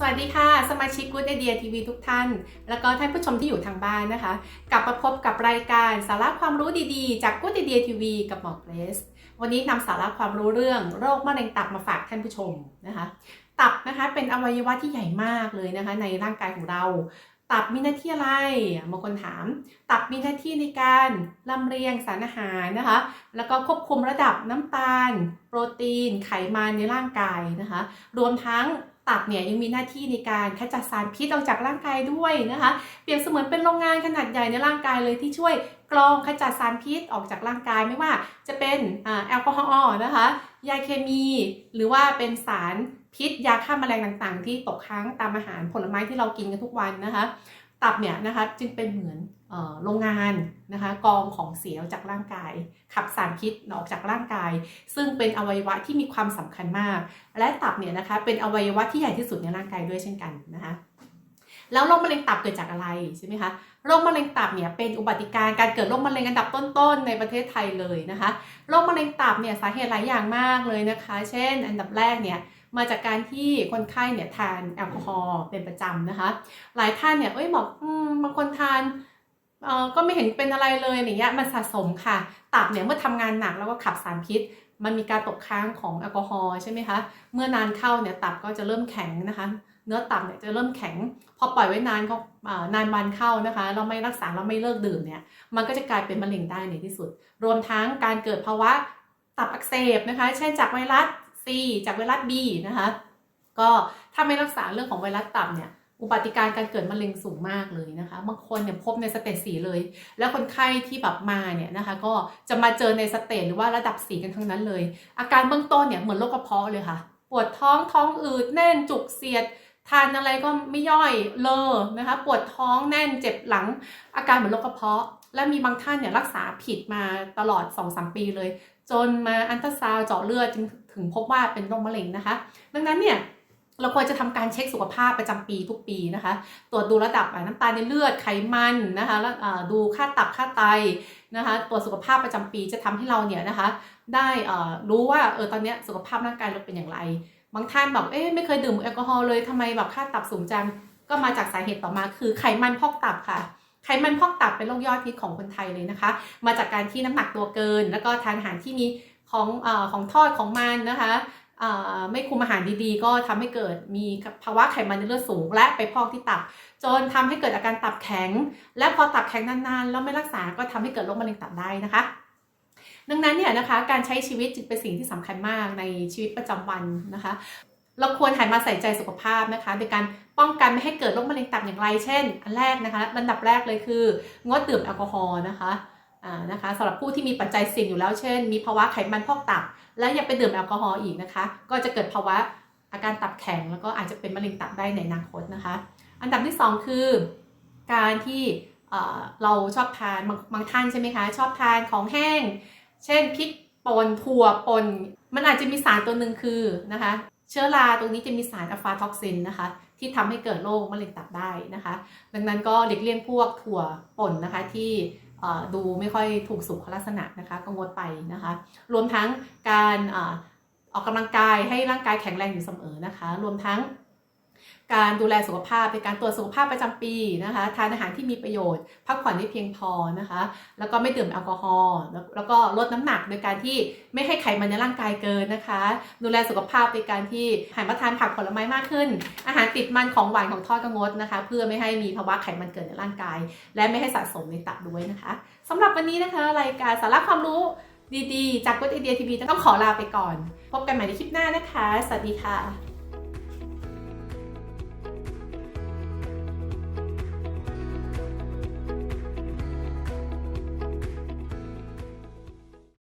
สวัสดีค่ะ สมาชิก Good Idea TV ทุกท่าน แล้วก็ท่านผู้ชมที่อยู่ทางบ้านนะคะ กลับมาพบกับรายการสาระความรู้ดีๆ จาก Good Idea TV กับหมอเกรสวันนี้นำสาระความรู้เรื่องโรคมะเร็งตับมาฝากท่านผู้ชมนะคะ ตับนะคะเป็นอวัยวะที่ใหญ่มากเลยนะคะ ในร่างกายของเรา ตับมีหน้าที่อะไรบางคนถาม ตับมีหน้าที่ในการลำเลียงสารอาหารนะคะ แล้วก็ควบคุมระดับน้ำตาล โปรตีน ไขมันในร่างกายนะคะ รวมทั้ง ตับเนี่ยยังมีหน้าที่ในการขจัดสารพิษออกจากร่างกายด้วยนะคะ เปรียบเสมือนเป็นโรงงานขนาดใหญ่ในร่างกายเลยที่ช่วยกรองขจัดสารพิษออกจากร่างกายไม่ว่าจะเป็นแอลกอฮอล์นะคะยาเคมี หรือว่าเป็นสารพิษยาฆ่าแมลงต่างๆ ที่ตกค้างตามอาหารผลไม้ที่เรากินกันทุกวันนะคะ ตับเนี่ยนะคะจึงเป็นเหมือนออโรงงานนะคะกองของเสียออกจากร่างกาย ขับสารพิษออกจากร่างกาย ซึ่งเป็นอวัยวะที่มีความสำคัญมาก และตับเนี่ยนะคะเป็นอวัยวะที่ใหญ่ที่สุดในร่างกายด้วยเช่นกันนะคะแล้วโรคมะเร็งตับเกิดจากอะไรใช่ไหมคะโรคมะเร็งตับเนี่ยเป็นอุบัติการณ์การเกิดโรคมะเร็งอันดับต้นๆในประเทศไทยเลยนะคะโรคมะเร็งตับเนี่ยสาเหตุหลายอย่างมากเลยนะคะ เช่น อันดับแรกเนี่ย มาจากการที่คนไข้เนี่ยทานแอลกอฮอล์เป็นประจำนะคะ หลายท่านเนี่ยเอ้ยบอกบางคนทานเออก็ไม่เห็นเป็นอะไรเลยอย่างเงี้ยมันสะสมค่ะ ตับเนี่ยเมื่อทำงานหนักแล้วก็ขับสารพิษ มันมีการตกค้างของแอลกอฮอล์ใช่ไหมคะเมื่อนานเข้าเนี่ยตับก็จะเริ่มแข็งนะคะ เนื้อตับเนี่ยจะเริ่มแข็ง พอปล่อยไว้นานเขาอ่านานวันเข้านะคะ เราไม่รักษาเราไม่เลิกดื่มเนี่ยมันก็จะกลายเป็นมะเร็งได้ในที่สุด รวมทั้งการเกิดภาวะตับอักเสบนะคะ เช่นจากไวรัส จากไวรัส B นะคะ ก็ถ้าไม่รักษาเรื่องของไวรัสตับเนี่ยอุบัติการการเกิดมะเร็งสูงมากเลยนะคะ บางคนเนี่ยพบในสเตจสีเลย แล้วคนไข้ที่แบบมาเนี่ยนะคะ ก็จะมาเจอในสเตจหรือว่าระดับสีกันทั้งนั้นเลย อาการเบื้องต้นเนี่ยเหมือนโรคกระเพาะเลยค่ะ ปวดท้องท้องอืดแน่นจุกเสียด ทานอะไรก็ไม่ย่อยเลอนะคะ ปวดท้องแน่นเจ็บหลัง อาการเหมือนโรคกระเพาะ และมีบางท่านเนี่ยรักษาผิดมาตลอด 2-3 ปีเลย จนมาอันตราซาวเจาะเลือดจึงถึงพบว่าเป็นโรคมะเร็งนะคะ ดังนั้นเนี่ยเราควรจะทำการเช็คสุขภาพประจำปีทุกปีนะคะ ตรวจดูระดับน้ำตาลในเลือดไขมันนะคะแล้วดูค่าตับค่าไตนะคะ ตรวจสุขภาพประจำปีจะทำให้เราเนี่ยนะคะ ได้รู้ว่าเออตอนนี้สุขภาพร่างกายเราเป็นอย่างไร บางท่านแบบเอ๊ะไม่เคยดื่มแอลกอฮอล์เลยทำไมแบบค่าตับสูงจังก็มาจากสาเหตุต่อมาคือไขมันพอกตับค่ะ ไขมันพอกตับเป็นโรคยอดฮิตของคนไทยเลยนะคะ มาจากการที่น้ำหนักตัวเกิน แล้วก็ทานอาหารที่มีของอของทอดของมันนะคะไม่คุมอาหารดีๆ ก็ทำให้เกิดมีภาวะไขมันในเลือดสูง และไปพอกที่ตับ จนทำให้เกิดอาการตับแข็ง และพอตับแข็งนานๆ แล้วไม่รักษาก็ทำให้เกิดโรคมะเร็งตับได้นะคะ ดังนั้นเนี่ยนะคะการใช้ชีวิตจึงเป็นสิ่งที่สำคัญมากในชีวิตประจำวันนะคะ เราควรหันมาใส่ใจสุขภาพนะคะโดยการ ป้องกันไม่ให้เกิดโรคมะเร็งตับอย่างไร เช่น อันแรกนะคะลำดับแรกเลยคืองดดื่มแอลกอฮอล์นะคะอ่านะคะสำหรับผู้ที่มีปัจจัยเสี่ยงอยู่แล้วเช่น มีภาวะไขมันพอกตับ และยังไปดื่มแอลกอฮอล์อีกนะคะ ก็จะเกิดภาวะอาการตับแข็งแล้วก็อาจจะเป็นมะเร็งตับได้ในอนาคตนะคะ อันดับที่สองคือ การที่เอ่อเราชอบทานบางบางท่านใช่ไหมคะ ชอบทานของแห้ง เช่นพริกป่นถั่วป่นมันอาจจะมีสารตัวหนึ่งคือนะคะ เชื้อราตรงนี้จะมีสารอะฟาท็อกซินนะคะ ที่ทำให้เกิดโรคมะเร็งตับได้นะคะ ดังนั้นก็หลีกเลี่ยงพวกถั่วป่นนะคะที่ดูไม่ค่อยถูกสุขลักษณะนะคะก็งดไปนะคะ รวมทั้งการออออกกำลังกายให้ร่างกายแข็งแรงอยู่เสมอนะคะ รวมทั้ง การดูแลสุขภาพเป็นการตรวจสุขภาพประจำปีนะคะทานอาหารที่มีประโยชน์ พักผ่อนให้เพียงพอนะคะ แล้วก็ไม่ดื่มแอลกอฮอล์แล้วก็ลดน้ำหนักโดยการที่ไม่ให้ไขมันในร่างกายเกินนะคะ ดูแลสุขภาพโดยการที่หันมาทานผักผลไม้มากขึ้น อาหารติดมันของหวานของทอดก็งดนะคะ เพื่อไม่ให้มีภาวะไขมันเกิดในร่างกาย และไม่ให้สะสมในตับด้วยนะคะสำหรับวันนี้นะคะรายการสาระความรู้ดีๆ จากกุ d ไอเดียทีวีต้องขอลาไปก่อน พบกันใหม่ในคลิปหน้านะคะ สวัสดีค่ะ